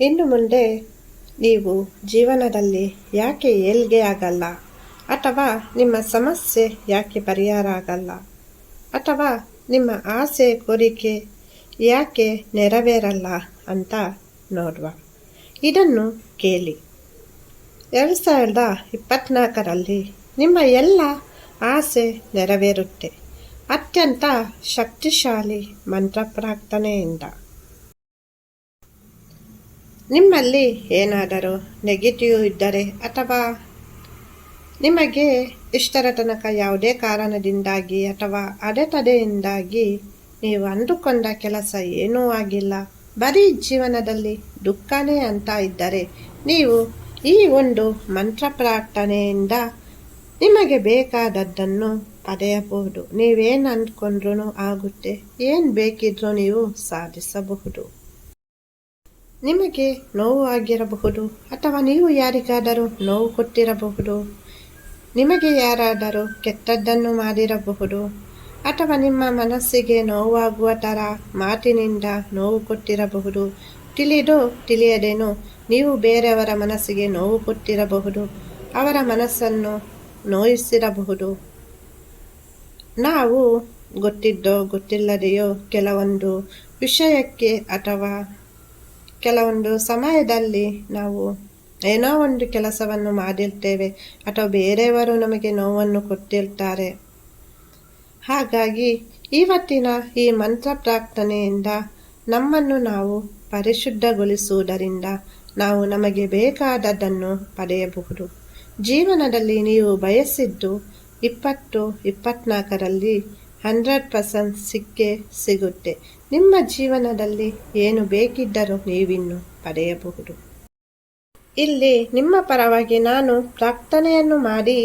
ಇನ್ನು ಮುಂದೆ ನೀವು ಜೀವನದಲ್ಲಿ ಯಾಕೆ ಏಳ್ಗೆ ಆಗಲ್ಲ? ಅಥವಾ ನಿಮ್ಮ ಸಮಸ್ಯೆ ಯಾಕೆ ಪರಿಹಾರ ಆಗಲ್ಲ? ಅಥವಾ ನಿಮ್ಮ ಆಸೆ ಕೋರಿಕೆ ಯಾಕೆ ನೆರವೇರಲ್ಲ ಅಂತ ನೋಡುವ. ಇದನ್ನು ಕೇಳಿ. ಎರಡು ಸಾವಿರದ ಇಪ್ಪತ್ತ್ನಾಲ್ಕರಲ್ಲಿ ನಿಮ್ಮ ಎಲ್ಲ ಆಸೆ ನೆರವೇರುತ್ತೆ. ಅತ್ಯಂತ ಶಕ್ತಿಶಾಲಿ ಮಂತ್ರ ಪ್ರಾರ್ಥನೆಯಿಂದ ನಿಮ್ಮಲ್ಲಿ ಏನಾದರೂ ನೆಗೆಟಿವ್ ಇದ್ದರೆ ಅಥವಾ ನಿಮಗೆ ಇಷ್ಟರ ತನಕ ಯಾವುದೇ ಕಾರಣದಿಂದಾಗಿ ಅಥವಾ ಅಡೆತಡೆಯಿಂದಾಗಿ ನೀವು ಅಂದುಕೊಂಡ ಕೆಲಸ ಏನೂ ಆಗಿಲ್ಲ, ಬರೀ ಜೀವನದಲ್ಲಿ ದುಃಖನೇ ಅಂತ ಇದ್ದರೆ ನೀವು ಈ ಒಂದು ಮಂತ್ರ ಪ್ರಾರ್ಥನೆಯಿಂದ ನಿಮಗೆ ಬೇಕಾದದ್ದನ್ನು ಪಡೆಯಬಹುದು. ನೀವೇನು ಅಂದ್ಕೊಂಡ್ರೂ ಆಗುತ್ತೆ, ಏನು ಬೇಕಿದ್ರೂ ನೀವು ಸಾಧಿಸಬಹುದು. ನಿಮಗೆ ನೋವು ಆಗಿರಬಹುದು ಅಥವಾ ನೀವು ಯಾರಿಗಾದರೂ ನೋವು ಕೊಟ್ಟಿರಬಹುದು. ನಿಮಗೆ ಯಾರಾದರೂ ಕೆಟ್ಟದ್ದನ್ನು ಮಾಡಿರಬಹುದು ಅಥವಾ ನಿಮ್ಮ ಮನಸ್ಸಿಗೆ ನೋವಾಗುವ ಥರ ಮಾತಿನಿಂದ ನೋವು ಕೊಟ್ಟಿರಬಹುದು. ತಿಳಿದು ತಿಳಿಯದೇನು ನೀವು ಬೇರೆಯವರ ಮನಸ್ಸಿಗೆ ನೋವು ಕೊಟ್ಟಿರಬಹುದು. ಅವರ ಮನಸ್ಸನ್ನು ನೋಯಿಸಿರಬಹುದು. ನಾವು ಗೊತ್ತಿದ್ದೋ ಗೊತ್ತಿಲ್ಲದೆಯೋ ಕೆಲವೊಂದು ವಿಷಯಕ್ಕೆ ಅಥವಾ ಕೆಲವೊಂದು ಸಮಯದಲ್ಲಿ ನಾವು ಏನೋ ಒಂದು ಕೆಲಸವನ್ನು ಮಾಡಿರ್ತೇವೆ ಅಥವಾ ಬೇರೆಯವರು ನಮಗೆ ನೋವನ್ನು ಕೊಟ್ಟಿರ್ತಾರೆ. ಹಾಗಾಗಿ ಇವತ್ತಿನ ಈ ಮಂತ್ರ ಪ್ರಾರ್ಥನೆಯಿಂದ ನಮ್ಮನ್ನು ನಾವು ಪರಿಶುದ್ಧಗೊಳಿಸುವುದರಿಂದ ನಾವು ನಮಗೆ ಬೇಕಾದದ್ದನ್ನು ಪಡೆಯಬಹುದು. ಜೀವನದಲ್ಲಿ ನೀವು ಬಯಸಿದ್ದು ಇಪ್ಪತ್ತು, ಇಪ್ಪತ್ನಾಲ್ಕರಲ್ಲಿ ಹಂಡ್ರೆಡ್ ಪರ್ಸೆಂಟ್ ಸಿಕ್ಕೇ ಸಿಗುತ್ತೆ. ನಿಮ್ಮ ಜೀವನದಲ್ಲಿ ಏನು ಬೇಕಿದ್ದರೂ ನೀವಿನ್ನು ಪಡೆಯಬಹುದು. ಇಲ್ಲಿ ನಿಮ್ಮ ಪರವಾಗಿ ನಾನು ಪ್ರಾರ್ಥನೆಯನ್ನು ಮಾಡಿ,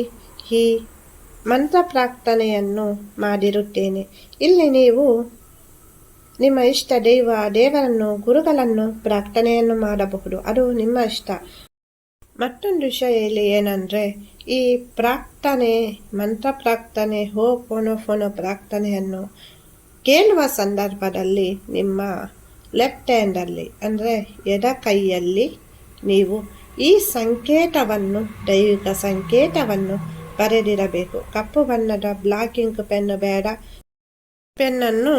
ಈ ಮಂತ್ರ ಪ್ರಾರ್ಥನೆಯನ್ನು ಮಾಡಿರುತ್ತೇನೆ. ಇಲ್ಲಿ ನೀವು ನಿಮ್ಮ ಇಷ್ಟ ದೈವ, ದೇವರನ್ನು, ಗುರುಗಳನ್ನು ಪ್ರಾರ್ಥನೆಯನ್ನು ಮಾಡಬಹುದು. ಅದು ನಿಮ್ಮ ಇಷ್ಟ. ಮತ್ತೊಂದು ವಿಷಯ ಇಲ್ಲಿ ಏನಂದರೆ ಈ ಪ್ರಾರ್ಥನೆ ಮಂತ್ರ ಪ್ರಾರ್ಥನೆ ಹೋ ಫೋನೋ ಫೋನೋ ಪ್ರಾರ್ಥನೆಯನ್ನು ಕೇಳುವ ಸಂದರ್ಭದಲ್ಲಿ ನಿಮ್ಮ ಲೆಫ್ಟ್ ಹ್ಯಾಂಡಲ್ಲಿ, ಅಂದರೆ ಎಡ ಕೈಯಲ್ಲಿ ನೀವು ಈ ಸಂಕೇತವನ್ನು ದೈವಿಕ ಸಂಕೇತವನ್ನು ಬರೆದಿರಬೇಕು. ಕಪ್ಪು ಬಣ್ಣದ ಬ್ಲಾಕ್ ಇಂಕ್ ಪೆನ್ ಬೇಡ. ಪೆನ್ನನ್ನು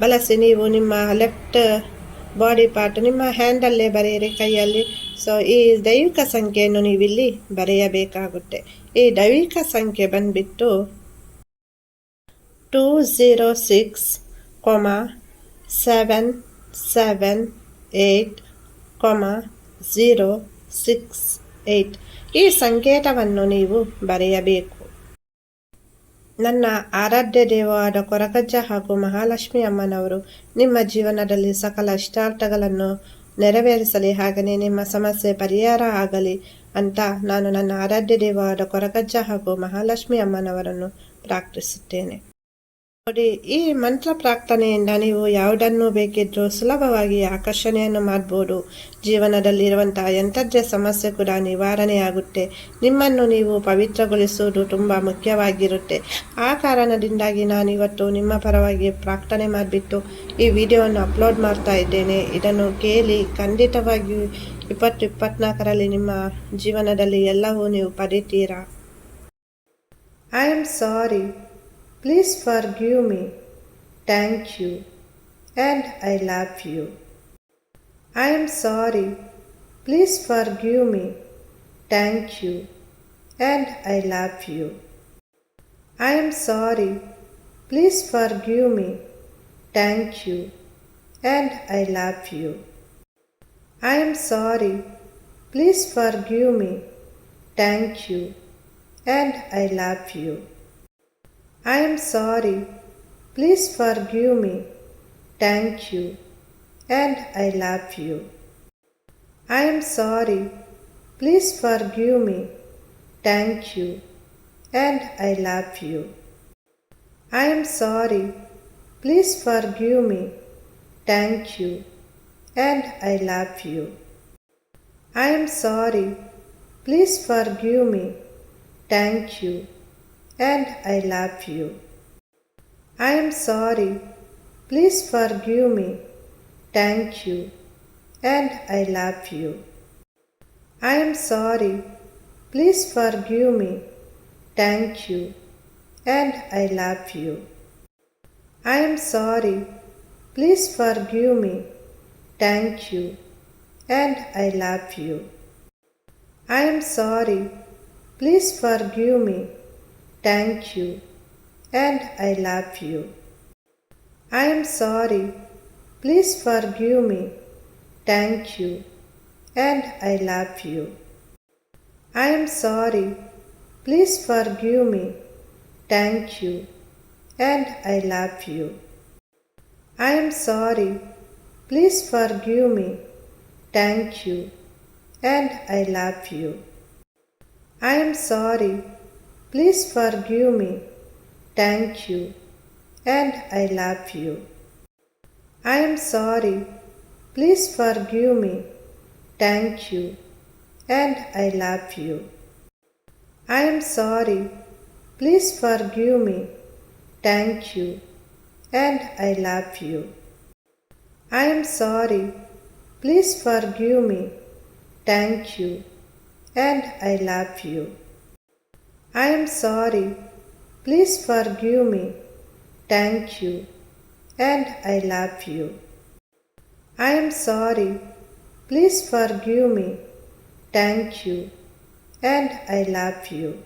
ಬಳಸಿ ನೀವು ನಿಮ್ಮ ಲೆಫ್ಟ್ ಬಾಡಿ ಪಾರ್ಟ್ ನಿಮ್ಮ ಹ್ಯಾಂಡಲ್ಲೇ ಬರೆಯಿರಿ, ಕೈಯಲ್ಲಿ. ಸೊ ಈ ದೈವಿಕ ಸಂಖ್ಯೆಯನ್ನು ನೀವಿಲ್ಲಿ ಬರೆಯಬೇಕಾಗುತ್ತೆ. ಈ ದೈವಿಕ ಸಂಖ್ಯೆ ಬಂದ್ಬಿಟ್ಟು two zero six comma seven seven eight comma zero six eight ಈ ಸಂಕೇತವನ್ನು ನೀವು ಬರೆಯಬೇಕು. ನನ್ನ ಆರಾಧ್ಯ ದೇವವಾದ ಕೊರಗಜ್ಜ ಹಾಗೂ ಮಹಾಲಕ್ಷ್ಮಿ ಅಮ್ಮನವರು ನಿಮ್ಮ ಜೀವನದಲ್ಲಿ ಸಕಲ ಇಷ್ಟಾರ್ಥಗಳನ್ನು ನೆರವೇರಿಸಲಿ, ಹಾಗೆಯೇ ನಿಮ್ಮ ಸಮಸ್ಯೆ ಪರಿಹಾರ ಆಗಲಿ ಅಂತ ನಾನು ನನ್ನ ಆರಾಧ್ಯ ದೇವರಾದ ಕೊರಗಜ್ಜ ಹಾಗೂ ಮಹಾಲಕ್ಷ್ಮಿ ಅಮ್ಮನವರನ್ನು ಪ್ರಾರ್ಥಿಸುತ್ತೇನೆ. ನೋಡಿ, ಈ ಮಂತ್ರ ಪ್ರಾರ್ಥನೆಯಿಂದ ನೀವು ಯಾವುದನ್ನು ಬೇಕಿದ್ರೂ ಸುಲಭವಾಗಿ ಆಕರ್ಷಣೆಯನ್ನು ಮಾಡ್ಬೋದು. ಜೀವನದಲ್ಲಿರುವಂತಹ ಎಂಥದ್ದೇ ಸಮಸ್ಯೆ ಕೂಡ ನಿವಾರಣೆಯಾಗುತ್ತೆ ನಿಮ್ಮನ್ನು ನೀವು ಪವಿತ್ರಗೊಳಿಸುವುದು ತುಂಬ ಮುಖ್ಯವಾಗಿರುತ್ತೆ. ಆ ಕಾರಣದಿಂದಾಗಿ ನಾನು ಇವತ್ತು ನಿಮ್ಮ ಪರವಾಗಿ ಪ್ರಾರ್ಥನೆ ಮಾಡಿಬಿಟ್ಟು ಈ ವಿಡಿಯೋವನ್ನು ಅಪ್ಲೋಡ್ ಮಾಡ್ತಾ ಇದ್ದೇನೆ. ಇದನ್ನು ಕೇಳಿ ಖಂಡಿತವಾಗಿಯೂ ಇಪ್ಪತ್ತು ಇಪ್ಪತ್ನಾಲ್ಕರಲ್ಲಿ ನಿಮ್ಮ ಜೀವನದಲ್ಲಿ ಎಲ್ಲವೂ ನೀವು ಪಡಿತೀರಾ? I am sorry Please forgive me. Thank you. And I love you. I am sorry. Please forgive me. Thank you. And I love you. I am sorry. Please forgive me. Thank you. And I love you. I am sorry. Please forgive me. Thank you. And I love you. I am sorry. Please forgive me. Thank you. And I love you. I am sorry. Please forgive me. Thank you. And I love you. I am sorry. Please forgive me. Thank you. And I love you. I am sorry. Please forgive me. Thank you and I love you. I am sorry. Please forgive me. Thank you. and I love you. I am sorry. Please forgive me. Thank you. And I love you. I am sorry. Please forgive me. Thank you. And I love you. I am sorry. Please forgive me. Thank you. And I love you. I am sorry. Please forgive me. Thank you. And I love you. I am sorry. Please forgive me. Thank you. And I love you. I am sorry. Please forgive me. Thank you. And I love you. I am sorry. Please forgive me. Thank you. And I love you. I am sorry. Please forgive me. Thank you. And I love you. I am sorry. Please forgive me. Thank you. And I love you. I am sorry. Please forgive me. Thank you. And I love you. I am sorry. Please forgive me. Thank you. And I love you. I am sorry. Please forgive me. Thank you. And I love you.